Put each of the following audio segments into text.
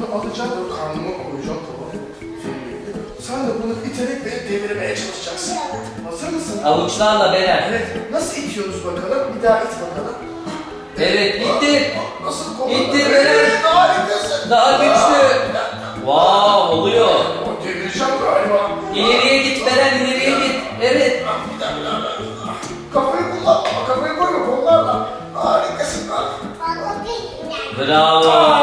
alacağım ve karnıma koyacağım tamam mı? Sen de bunu iterek beni devirmeye çalışacaksın. Hazır mısın? Avuçlarla Beren. Evet. Nasıl itiyoruz bakalım? Bir daha it bakalım. Evet ittir. Nasıl kolunu? İttir Evet, Beren. harikasın. Daha güçlü. Wow oluyor. O devireceğim galiba. İleriye git Beren ileriye git. Evet. Kafayı kullan. Kafayı koyma kollarla. Harikasın. Bravo. Bravo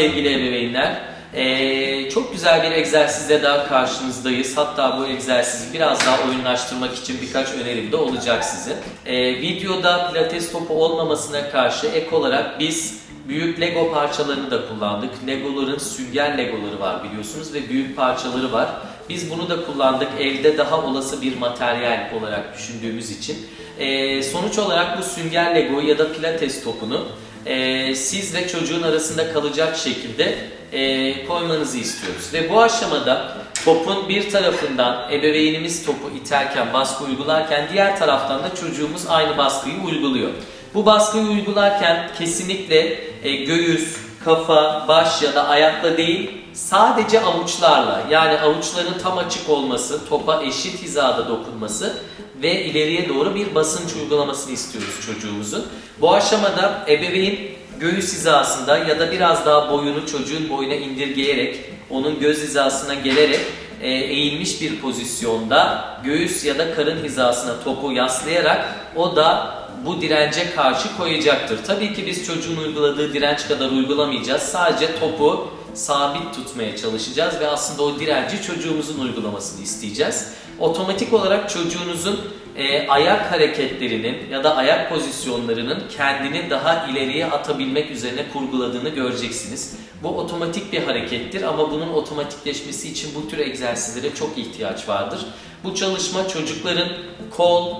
sevgili ebeveynler. Ee, çok güzel bir egzersizle daha karşınızdayız. Hatta bu egzersizi biraz daha oyunlaştırmak için birkaç önerim de olacak sizin. Ee, videoda pilates topu olmamasına karşı ek olarak biz büyük Lego parçalarını da kullandık. Legoların sünger Legoları var biliyorsunuz ve büyük parçaları var. Biz bunu da kullandık evde daha olası bir materyal olarak düşündüğümüz için. Ee, sonuç olarak bu sünger Lego ya da pilates topunu e, siz ve çocuğun arasında kalacak şekilde e, koymanızı istiyoruz. Ve bu aşamada topun bir tarafından ebeveynimiz topu iterken, baskı uygularken diğer taraftan da çocuğumuz aynı baskıyı uyguluyor. Bu baskıyı uygularken kesinlikle e, göğüs, kafa, baş ya da ayakla değil sadece avuçlarla yani avuçların tam açık olması, topa eşit hizada dokunması ve ileriye doğru bir basınç uygulamasını istiyoruz çocuğumuzun. Bu aşamada ebeveyn göğüs hizasında ya da biraz daha boyunu çocuğun boyuna indirgeyerek onun göz hizasına gelerek e, eğilmiş bir pozisyonda göğüs ya da karın hizasına topu yaslayarak o da bu dirence karşı koyacaktır. Tabii ki biz çocuğun uyguladığı direnç kadar uygulamayacağız. Sadece topu sabit tutmaya çalışacağız ve aslında o direnci çocuğumuzun uygulamasını isteyeceğiz. Otomatik olarak çocuğunuzun e, ayak hareketlerinin ya da ayak pozisyonlarının kendini daha ileriye atabilmek üzerine kurguladığını göreceksiniz. Bu otomatik bir harekettir ama bunun otomatikleşmesi için bu tür egzersizlere çok ihtiyaç vardır. Bu çalışma çocukların kol,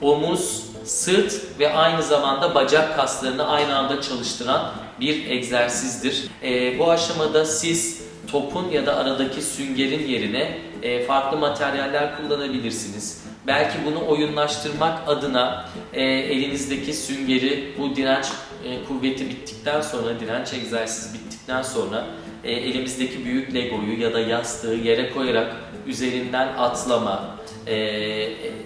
omuz, sırt ve aynı zamanda bacak kaslarını aynı anda çalıştıran bir egzersizdir. Ee, bu aşamada siz topun ya da aradaki süngerin yerine e, farklı materyaller kullanabilirsiniz. Belki bunu oyunlaştırmak adına e, elinizdeki süngeri bu direnç e, kuvveti bittikten sonra, direnç egzersizi bittikten sonra e, elimizdeki büyük legoyu ya da yastığı yere koyarak üzerinden atlama, e,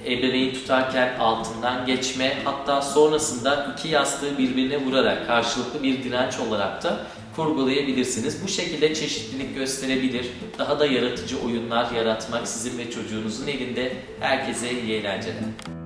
ebeveyn tutarken altından geçme hatta sonrasında iki yastığı birbirine vurarak karşılıklı bir direnç olarak da kurgulayabilirsiniz. Bu şekilde çeşitlilik gösterebilir. Daha da yaratıcı oyunlar yaratmak sizin ve çocuğunuzun elinde. Herkese iyi eğlenceler.